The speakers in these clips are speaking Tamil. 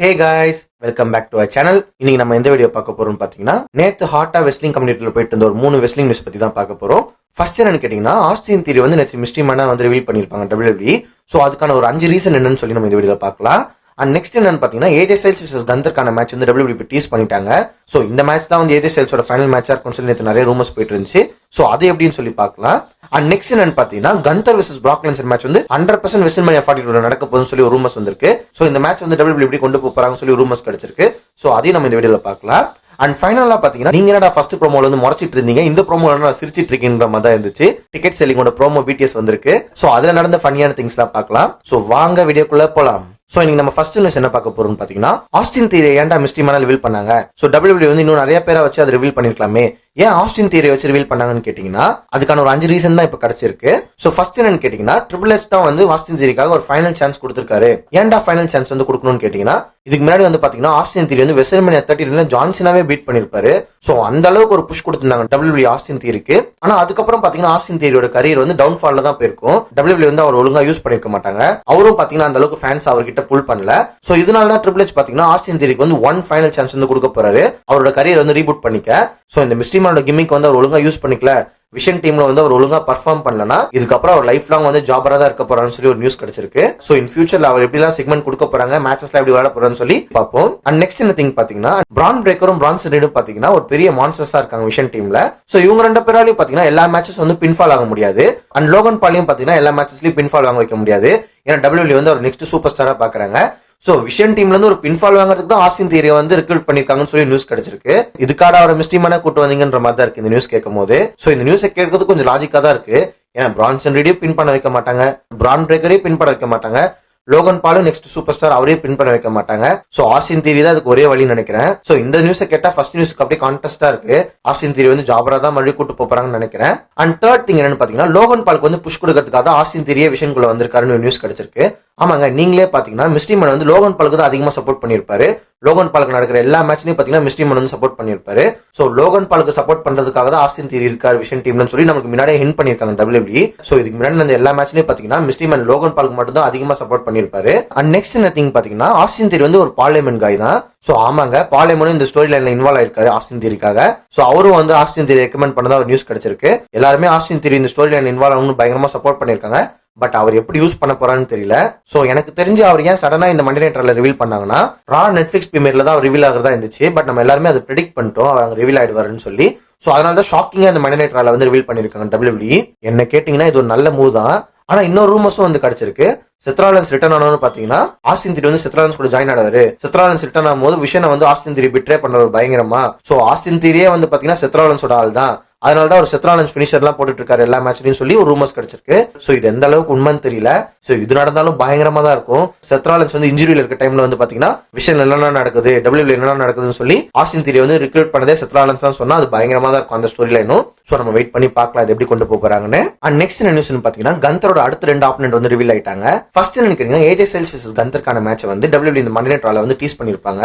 Hey guys welcome back to a channel இன்னைக்கு நம்ம எந்த வீடியோ பார்க்க போறோம்னு பாத்தீங்கன்னா நேத்து ஹாட்டா வெஸ்லிங் கம்யூனிட்டியில் போயிட்டு இருந்த ஒரு மூணு வெஸ்லிங் நியூஸ் பத்தி தான் பார்க்க போறோம். ஃபர்ஸ்ட் என்னன்னு கேட்டீங்கன்னா ஆஸ்திரியன் தீரி வந்து நேற்று மிஸ்டிமான வந்து ரிவீல் பண்ணியிருப்பாங்க டபிள்யூபி ஸோ அதுக்கான ஒரு அஞ்சு ரீசன் என்னன்னு சொல்லி நம்ம இந்த வீடியோ பார்க்கலாம். அண்ட் நெக்ஸ்ட் என்னன்னு பாத்தீங்கன்னா ஏஜே சேல்ஸ் vs கந்தர்க்கான மேட்ச் வந்து டபிள்யூபி டீஸ் பண்ணிட்டாங்க. ஸோ இந்த மேட்ச் தான் வந்து ஏஜே சேல்ஸோட ஃபைனல் மேட்சாக இருக்கும்னு சொல்லி நேற்று நிறைய ரூமர்ஸ் போயிட்டு இருந்துச்சு. ஸோ அது எப்படின்னு சொல்லி பார்க்கலாம். அண்ட் நெக்ஸ்ட் என்னன்னு பாத்தீங்கன்னா Gunther vs Brock Lesnar match வந்து hundred percent WrestleMania forty two நடக்க போகுதுன்னு சொல்லி ஒரு ரூமர்ஸ் வந்திருக்கு. ஸோ இந்த மேட்ச் வந்து டபிள்யூ இப்படி கொண்டு போகிறாங்கன்னு போறாங்கன்னு சொல்லி ரூமர்ஸ் கிடைச்சிருக்கு. ஸோ அதையும் நம்ம இந்த வீடியோல பார்க்கலாம். அண்ட் ஃபைனலா பாத்தீங்கன்னா நீங்க என்னடா ஃபர்ஸ்ட் ப்ரோமோல வந்து முறைச்சிட்டு இருந்தீங்க? இந்த ப்ரோமோல நான் சிரிச்சிட்டு இருக்கேன்ற மாதிரி தான் இருந்துச்சு. டிக்கெட் செல்லிங்கோட ப்ரோமோ பிடிஎஸ் வந்திருக்கு. ஸோ அதுல நடந்த ஃபன்னியான திங்ஸ்லாம் பார்க்கலாம். ஸோ வாங்க வீடியோக்குள்ள போலாம். சோ இன்னைக்கு நம்ம ஃபர்ஸ்ட் நியூஸ் என்ன பார்க்க போறோம்னு பாத்தீங்கன்னா ஆஸ்டின் தீரை ஏன்டா மேலே ரிவீல் பண்ணாங்க? சோ டபிள்யூ வந்து இன்னும் நிறைய பேரை வச்சு அதை ரிவீல் பண்ணிருக்கலாமே. ஏன் ஆஸ்டின் தியரி வச்சு ரிவீல் பண்ணாங்கன்னு கேட்டிங்கன்னா அதுக்கான ஒரு அஞ்சு ரீசன் தான் இப்போ கிடச்சிருக்கு. ஸோ ஃபர்ஸ்ட் என்னன்னு கேட்டிங்கன்னா ட்ரிபிள் எச் தான் வந்து ஆஸ்டின் தியரிக்காக ஒரு ஃபைனல் சான்ஸ் கொடுத்துருக்காரு. ஏன்டா ஃபைனல் சான்ஸ் வந்து கொடுக்கணும்னு கேட்டிங்கன்னா இதுக்கு முன்னாடி வந்து பார்த்தீங்கன்னா ஆஸ்டின் தியரி வந்து வெஸ்டர்மேனியா தேர்ட்டி ஜான்சனாவே பீட் பண்ணியிருப்பாரு. ஸோ அந்த அளவுக்கு ஒரு புஷ் கொடுத்துருந்தாங்க டபிள்யூபி ஆஸ்டின் தியரிக்கு ஆனால் அதுக்கப்புறம் பார்த்தீங்கன்னா ஆஸ்டின் தியரியோட கரியர் வந்து டவுன் ஃபாலில் தான் போயிருக்கும். டபிள்யூபி வந்து அவர் ஒழுங்காக யூஸ் பண்ணிருக்க மாட்டாங்க. அவரும் பார்த்தீங்கன்னா அந்த அளவுக்கு ஃபேன்ஸ் அவர்கிட்ட புல் பண்ணல. ஸோ இதனால தான் ட்ரிபிள் எச் பார்த்தீங்கன்னா ஆஸ்டின் தியரிக்கு வந்து ஒன் ஃபைனல் சான்ஸ் வந்து கொடுக்க போறாரு. அவரோட கரியர் வந்து ரீபூட் பண்ணிக்க. ஸோ இந்த மிஸ்டிமானோட கிமிக் வந்து அவர் ஒழுங்கா யூஸ் பண்ணிக்கல. விஷன் டீம்ல வந்து அவர் ஒழுங்கா பர்ஃபார்ம் பண்ணலனா இதுக்கப்புறம் அவர் லைஃப் லாங் வந்து ஜாபரா தான் இருக்க போறான்னு சொல்லி ஒரு நியூஸ் கிடைச்சிருக்கு. சோ இன் ஃபியூச்சர்ல அவர் எப்படிலாம் செக்மெண்ட் கொடுக்க போறாங்க மேட்சஸ்ல எப்படி விளையாட போறான்னு சொல்லி பார்ப்போம். அண்ட் நெக்ஸ்ட் என்ன திங் பாத்தீங்கன்னா பிரான் பிரேக்கரும் பிரான் ரெடும் பாத்தீங்கன்னா ஒரு பெரிய மான்சர்ஸா இருக்காங்க விஷன் டீம்ல சோ இவங்க ரெண்டு பேராலையும் பாத்தீங்கன்னா எல்லா மேட்சஸ் வந்து பின்ஃபால் ஆக முடியாது. அண்ட் லோகன் பாலையும் பாத்தீங்கன்னா எல்லா மேட்சஸ்லயும் பின்ஃபால் வாங்க வைக்க முடியாது. ஏன்னா டபிள்யூ வந்து அவர் நெக்ஸ்ட் சூப்பர் ஸ்டாரா பாக்குறாங்க ஸோ விஷன் டீம்லேருந்து ஒரு பின்ஃபால் வாங்குறதுக்கு தான் ஆஸ்டின் தீரியை வந்து ரெக்ரூட் பண்ணிருக்காங்கன்னு சொல்லி நியூஸ் கிடைச்சிருக்கு. இதுக்காக அவரை மிஸ்டீமான கூட்டு வந்தீங்கன்ற மாதிரி தான் இருக்கு இந்த நியூஸ் கேட்கும் போது ஸோ இந்த நியூஸை கேட்கறது கொஞ்சம் லாஜிக்காக தான் இருக்கு. ஏன்னா பிரான்சன் ரீடியும் பின் பண்ண வைக்க மாட்டாங்க. பிரான் பிரேக்கரையும் பின் பண்ண வைக்க மாட்டாங்க. லோகன் பாலும் நெக்ஸ்ட் சூப்பர் ஸ்டார் அவரே பின் பண்ண வைக்க மாட்டாங்க. சோ ஆஸ்டின் தீரி தான் அதுக்கு ஒரே வழி நினைக்கிறேன். சோ இந்த நியூஸை கேட்டா ஃபர்ஸ்ட் நியூஸ்க்கு அப்படியே கான்டெஸ்டா இருக்கு. ஆஸ்டின் தீரி வந்து ஜாபரா தான் மறுபடியும் கூட்டு போறாங்கன்னு நினைக்கிறேன். அண்ட் தேர்ட் திங் என்னன்னு பாத்தீங்கன்னா லோகன் பாலுக்கு வந்து புஷ் கொடுக்கறதுக்காக தான் ஆஸ்டின் தீரியே விஷயங்குள்ள வந்திருக்காருன்னு ஒரு நியூஸ் கிடைச்சிருக்கு. ஆமாங்க நீங்களே பாத்தீங்கன்னா மிஸ்டிமன் வந்து லோகன் பாலுக்கு தான் அதிகமாக சப்போர்ட் பண்ணியிருப்பாரு. லோகன் பாலுக்கு நடக்கிற எல்லா மேட்ச்லையும் பார்த்தீங்கன்னா மிஸ்டிமன் வந்து சப்போர்ட் பண்ணியிருப்பாரு. ஸோ லோகன் பாலுக்கு சப்போர்ட் பண்றதுக்காக தான் ஆஸ்தின் தீரி இருக்கார் விஷன் டீம்னு சொல்லி நமக்கு முன்னாடியே ஹிண்ட் பண்ணியிருக்காங்க டபிள்யூபி ஸோ இதுக்கு முன்னாடி நடந்த எல்லா மேட்ச்லயும் பாத்தீங்கன்னா மிஸ்டிமன் லோகன் பாலுக்கு மட்டும் தான் அதிகமாக சப்போர்ட் பண்ணியிருப்பாரு. அண்ட் நெக்ஸ்ட் என்ன திங் பார்த்தீங்கன்னா ஆஸ்தின் தீரி வந்து ஒரு பார்லிமெண்ட் காய் தான். ஸோ ஆமாங்க பார்லிமெண்ட் இந்த ஸ்டோரி லைன்ல இன்வால்வ் ஆயிருக்காரு ஆஸ்டின் தீரிக்காக ஸோ அவரும் வந்து ஆஸ்டின் தீரி ரெக்கமெண்ட் பண்ணதா ஒரு நியூஸ் கிடைச்சிருக்கு. எல்லாருமே ஆஸ்டின் தீரி இந்த ஸ்டோரி லைன் இன்வால்வ் ஆகணும்னு பயங்கரமா சப்போர்ட் பண்ணிருக்காங்க பட் அவர் எப்படி யூஸ் பண்ண போறான்னு தெரியல. சோ எனக்கு தெரிஞ்சு அவர் ஏன் சடனா இந்த மண்டே நைட்ல ரிவீல் பண்ணாங்கன்னா ரா நெட்ஃபிளிக்ஸ் பிரீமியர்ல தான் ரிவீல் ஆகிறதா இருந்துச்சு. பட் நம்ம எல்லாருமே அதை ப்ரெடிக்ட் பண்ணிட்டோம். அவர் ரிவீல் ஆயிடுவாருன்னு சொல்லி. சோ அதனால தான் ஷாக்கிங்கா இந்த மண்டே நைட்ல வந்து ரிவீல் பண்ணிருக்காங்க டபிள்யூபி என்ன கேட்டீங்கன்னா இது ஒரு நல்ல மூவ் தான். ஆனா இன்னொரு ரூமர்ஸும் வந்து கிடைச்சிருக்கு. சித்ராலன்ஸ் ரிட்டர்ன் ஆனவனு பாத்தீங்கன்னா ஆஸ்தின் திரி வந்து சித்ராலன்ஸ் கூட ஜாயின் ஆடுவாரு சித்ராலன்ஸ் ரிட்டர்ன் ஆகும்போது விஷயம் வந்து ஆஸ்தின் திரி பிட்ரே பண்ற ஒரு பயங்கரமா. சோ ஆஸ்தின் திரியே வந்து பாத்தீங்கன்னா சித்ராலன்ஸோட ஆள் தான் அதனால தான் ஒரு செத்ராலஞ்ச் பினிஷர் எல்லாம் போட்டுட்டு இருக்காரு எல்லா மேட்ச்லயும் சொல்லி ஒரு ரூமர்ஸ் கிடைச்சிருக்கு. சோ இது எந்த அளவுக்கு உண்மைன்னு தெரியல. சோ இது நடந்தாலும் பயங்கரமா தான் இருக்கும். செத்ராலஞ்ச் வந்து இன்ஜுரியில் இருக்க டைம்ல வந்து பாத்தீங்கன்னா விஷயம் என்னென்ன நடக்குது டபிள்யூல என்னென்ன நடக்குதுன்னு சொல்லி ஆஸ்டின் திரி வந்து ரிக்ரூட் பண்ணதே செத்ராலன்ஸ் தான் சொன்னா அது பயங்கரமா தான் இருக்கும் அந்த ஸ்டோரி லைனும் சோ நம்ம வெயிட் பண்ணி பார்க்கலாம் இது எப்படி கொண்டு போகிறாங்கன்னு போறாங்கன்னு. அண்ட் நெக்ஸ்ட் என்ன நியூஸ் பாத்தீங்கன்னா கந்தரோட அடுத்த ரெண்டு ஆப்னன்ட் வந்து ரிவீல் ஆயிட்டாங்க. ஃபர்ஸ்ட் என்ன கேட்டீங்கன்னா ஏஜே சேல்ஸ் விசஸ் கந்தருக்கான மேட்ச் வந்து டபிள்யூ இந்த மண்டே ட்ரால வந்து டீஸ் பண்ணிருப்பாங்க.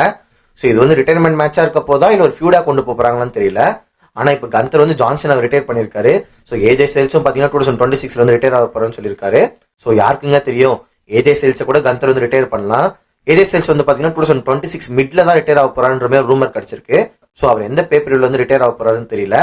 சோ இது வந்து ரிட்டைர்மெண்ட் மேட்சா இருக்க போதா இல்ல ஒரு ஃபியூடா கொண்டு போறாங்களான்னு தெரியல. ஆனால் இப்போ கந்தர் வந்து ஜான்சன் அவர் ரிட்டையர் பண்ணியிருக்காரு. ஸோ ஏஜே சேல்ஸும் பார்த்தீங்கன்னா டூ தௌசண்ட் டுவெண்ட்டி சிக்ஸ்ல வந்து ரிட்டையர் ஆக போறேன்னு சொல்லியிருக்காரு. ஸோ யாருக்குங்க தெரியும்? ஏஜே சேல்ஸை கூட கந்தர் வந்து ரிட்டையர் பண்ணலாம். ஏஜே சேல்ஸ் வந்து பார்த்தீங்கன்னா டூ தௌசண்ட் டுவெண்ட்டி சிக்ஸ் மிட்ல தான் ரிட்டையர் ஆக போறான்ற மாதிரி ரூமர் கிடைச்சிருக்கு. ஸோ அவர் எந்த பேப்பரில் வந்து ரிட்டையர் ஆக போறாருன்னு தெரியல.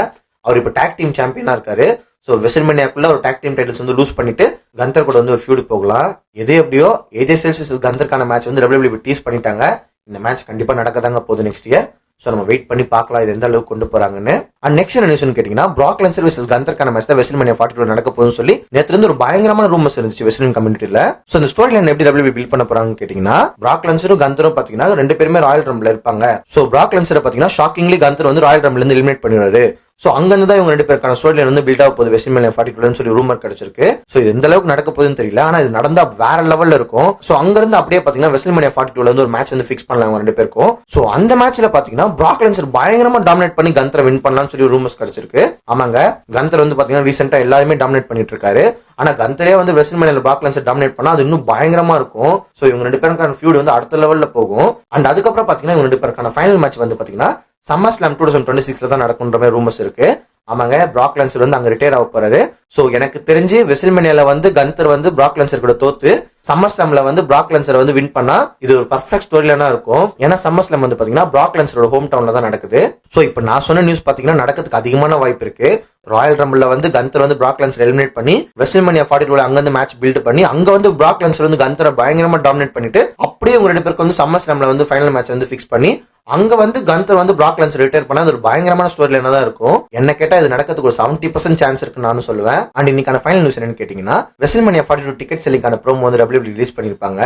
அவர் இப்போ டாக் டீம் சாம்பியனா இருக்காரு. ஸோ வெசல்மேனியாக்குள்ள ஒரு டாக் டீம் டைட்டில்ஸ் வந்து லூஸ் பண்ணிட்டு கந்தர் கூட வந்து ஒரு ஃபியூடு போகலாம். எது எப்படியோ ஏஜே சேல்ஸ் vs கந்தருக்கான மேட்ச் வந்து டபிள்யூ டீஸ் பண்ணிட்டாங்க. இந்த மேட்ச் கண்டிப்பா நடக்கதாங்க போகுது நெக்ஸ்ட் இயர் ஸோ நம்ம வெயிட் பண்ணி பார்க்கலாம் இது எந்த அளவுக்கு கொண்டு போறாங்கன்னு. அண்ட் நெக்ஸ்ட் என்ன நியூஸ் கேட்டீங்கன்னா பிராக் லென்சர் vs கந்தர்க்கான மேட்ச் தான் வெஸ்ட் மணியா ஃபார்ட்டி நடக்க போகுதுன்னு சொல்லி நேற்று இருந்து ஒரு பயங்கரமான ரூமர்ஸ் இருந்துச்சு வெஸ்டர்ன் கம்யூனிட்டியில் ஸோ இந்த ஸ்டோரி லைன் எப்படி டபிள்யூ பில்ட் பண்ண போறாங்கன்னு கேட்டீங்கன்னா பிராக் லென்சரும் கந்தரும் பாத்தீங்கன்னா ரெண்டு பேருமே ராயல் ரம்ல இருப்பாங்க. ஸோ பிராக் லென்சரை பாத்தீங்கன்னா ஷாக்கிங்லி கந்தர் வந்து ராயல் ரம்ல இருந்து எலிமினேட் பண்ணிடுறாரு ஸோ அங்கிருந்து தான் இவங்க ரெண்டு பேருக்கான ஸ்டோரியில் வந்து பில்ட் ஆக போகுது. வெஸ்ட் மேலே ஃபார்ட்டி டூலன்னு சொல்லி ரூமர் கிடைச்சிருக்கு. ஸோ இது எந்த அளவுக்கு நடக்க போகுதுன்னு தெரியல. ஆனால் இது நடந்தா வேற லெவலில் இருக்கும். ஸோ அங்கிருந்து அப்படியே பார்த்தீங்கன்னா வெஸ்ட் மேலே ஃபார்ட்டி டூல வந்து ஒரு மேட்ச் வந்து ஃபிக்ஸ் பண்ணலாம் ரெண்டு பேருக்கும். ஸோ அந்த மேட்ச்ல பாத்தீங்கன்னா பிராக் லென்சர் பயங்கரமா டாமினேட் பண்ணி கந்தரை வின் பண்ணலாம்னு சொல்லி ரூமர்ஸ் கிடைச்சிருக்கு. ஆமாங்க. கந்தர் வந்து பார்த்தீங்கன்னா ரீசெண்டாக எல்லாருமே டாமினேட் பண்ணிட்டு இருக்காரு. ஆனா கந்தரே வந்து வெஸ்ட் மணியில பிராக் லென்சர் டாமினேட் பண்ணால் அது இன்னும் பயங்கரமா இருக்கும். ஸோ இவங்க ரெண்டு பேருக்கான ஃபியூட் வந்து அடுத்த லெவலில் போகும். அண்ட் அதுக்கப்புறம் பார்த்தீங்கன்னா இவங்க ரெண்டு பேருக்கான ஃபைனல் மேட்ச் வந்து பாத்தீங்கன்னா SummerSlam two thousand twenty சிக்ஸ்ல தான் நடக்குன்ற மாதிரி ரூமர்ஸ் இருக்கு. ஆமாங்க பிராக் லென்சர் வந்து அங்க ரிட்டையர் ஆக போறாரு. சோ எனக்கு தெரிஞ்சு வெசில்மெனியால வந்து கந்தர் வந்து பிராக் லென்சர் கூட தோத்து சம்மர் ஸ்லாம்ல வந்து பிராக் லென்சர் வந்து வின் பண்ணா இது ஒரு பர்ஃபெக்ட் ஸ்டோரியிலனா இருக்கும். ஏன்னா சம்மர் ஸ்லாம் வந்து பாத்தீங்கன்னா பிராக் லன்சரோட ஹோம் டவுன்ல தான் நடக்குது. சோ இப்போ நான் சொன்ன நியூஸ் பாத்தீங்கன்னா நடக்கிறதுக்கு அதிகமான வாய்ப்பு இருக்கு. ராயல் ரம்பிள்ல வந்து கந்தர் வந்து பிராக் லென்சர் எலிமினேட் பண்ணி வெஸ்ட்மனியா ஃபார்ட்டி டூல அங்க வந்து மேட்ச் பில்ட் பண்ணி அங்க வந்து பிராக் லன்சர் வந்து கந்தரை பயங்கரமா டாமினேட் பண்ணிட்டு அப்படியே உங்க ரெண்டு பேருக்கு வந்து சம்மர் ஸ்லாம்ல வந்து ஃபைனல் மேட்ச் வந்து ஃபிக்ஸ் பண்ணி அங்க வந்து கந்தர் வந்து பிராக் லன்ஸ் ரிட்டையர் பண்ண அது ஒரு பயங்கரமான ஸ்டோரியில் தான் இருக்கும்? என்ன கேட்டா இது நடக்கிறதுக்கு ஒரு செவன்டி பர்சன்ட் சான்ஸ் இருக்கு நான் சொல்லுவேன். அண்ட் இன்னைக்கான ஃபைனல் நியூஸ் என்னன்னு கேட்டீங்கன்னா வெஸ்ட்மனியா ஃபார்ட்டி டூ டிக்கெட் செல்லிங்கான ப்ரோமோ வந்து டபிள்யூ ரிலீஸ் பண்ணிருப்பாங்க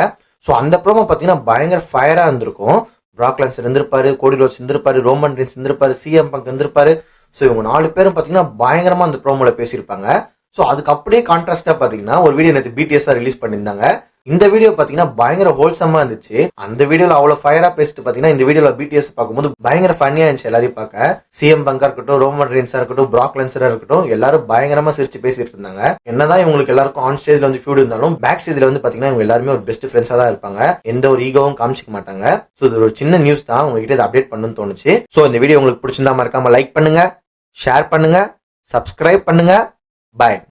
ஸோ அந்த ப்ரோமோ பார்த்தீங்கன்னா பயங்கர ஃபயரா இருந்திருக்கும். பிராக் லன்ஸ் இருந்திருப்பாரு கோடி ரோட்ஸ் இருந்திருப்பாரு ரோமன் ரீன்ஸ் இருந்திருப்பாரு சிஎம் பங்க் இருந்திருப்பாரு. ஸோ இவங்க நாலு பேரும் பார்த்தீங்கன்னா பயங்கரமா அந்த ப்ரோமோல பேசியிருப்பாங்க. ஸோ அதுக்கு அப்படியே கான்ட்ராஸ்டா பார்த்தீங்கன்னா ஒரு வீடியோ நேற்று பிடிஎஸ்ஆர் ரிலீஸ் பண்ணியிருந்தாங்க. இந்த வீடியோ பார்த்தீங்கன்னா பயங்கர ஹோல்சமா இருந்துச்சு. அந்த வீடியோல அவ்வளவு ஃபயரா பேசிட்டு பார்த்தீங்கன்னா இந்த வீடியோல பிடிஎஸ் பார்க்கும்போது பயங்கர ஃபன்னியா இருந்துச்சு எல்லாரையும் பார்க்க. சிஎம் பங்கா இருக்கட்டும் ரோமன் ரீன்ஸா இருக்கட்டும் பிராக் லென்சரா இருக்கட்டும் எல்லாரும் பயங்கரமா சிரிச்சு பேசிட்டு இருந்தாங்க. என்னதான் இவங்களுக்கு எல்லாருக்கும் ஆன் ஸ்டேஜ்ல வந்து ஃபியூட் இருந்தாலும் பேக் ஸ்டேஜ்ல வந்து பாத்தீங்கன்னா இவங்க எல்லாருமே ஒரு பெஸ்ட் ஃப்ரெண்ட்ஸா தான் இருப்பாங்க. எந்த ஒரு ஈகோவும் காமிச்சிக்க மாட்டாங்க. ஸோ இது ஒரு சின்ன நியூஸ் தான். உங்ககிட்ட இதை அப்டேட் பண்ணணும்னு தோணுச்சு. ஸோ இந்த வீடியோ உங்களுக்கு பிடிச்சிருந்தா மறக்காம லைக் பண்ணுங்க ஷேர் பண்ணுங்க சப்ஸ்கிரைப் பண்ணுங்க. பாய்